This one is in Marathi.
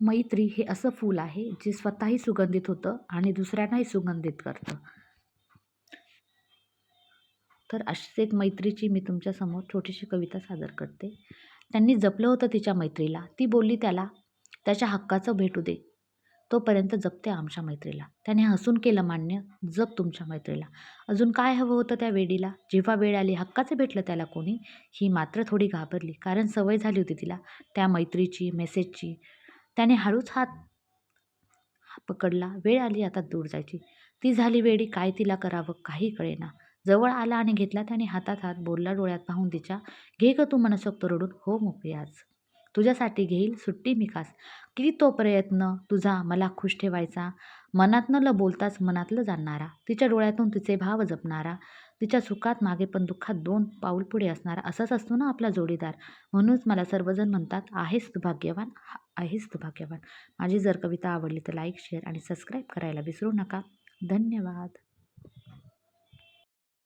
मैत्री हे असं फूल आहे जे स्वतःही सुगंधित होतं आणि दुसऱ्यांनाही सुगंधित करतं. तर अशीच एक मैत्रीची मी तुमच्यासमोर छोटीशी कविता सादर करते. त्यांनी जपलं होतं तिच्या मैत्रीला. ती बोलली त्याला त्याच्या हक्काचं भेटू दे. तोपर्यंत जपते आमच्या मैत्रीला. त्याने हसून केलं मान्य जप तुमच्या मैत्रीला. अजून काय हवं होतं त्या वेडीला? जेव्हा वेळ आली हक्काचं भेटलं त्याला कोणी? ही मात्र थोडी घाबरली. कारण सवय झाली होती तिला. त्या मैत्रीची मेसेजची त्याने हळूच हात पकडला. वेळ आली आता दूर जायची. ती झाली वेडी. काय तिला करावं काही कळेना. जवळ आला आणि घेतला त्याने हातात हात बोलला डोळ्यात पाहून तिच्या. घे ग तू मनसोक्त रडून. हो मोकळी आज. तुझ्यासाठी घेईल सुट्टी मिकास की किती तो प्रयत्न. तुझा मला खुश ठेवायचा. मनातनं ल बोलताच मनातलं जाणणारा तिच्या डोळ्यातून तिचे भाव जपणारा. तिच्या सुखात मागे पण दुःखात दोन पाऊल पुढे असणारा. असाच असतो ना आपला जोडीदार. म्हणूनच मला सर्वजण म्हणतात आहेस तू भाग्यवान? हा- आहेस तू भाग्यवान माझी जर कविता आवडली तर लाईक शेअर आणि सबस्क्राईब करायला विसरू नका. धन्यवाद.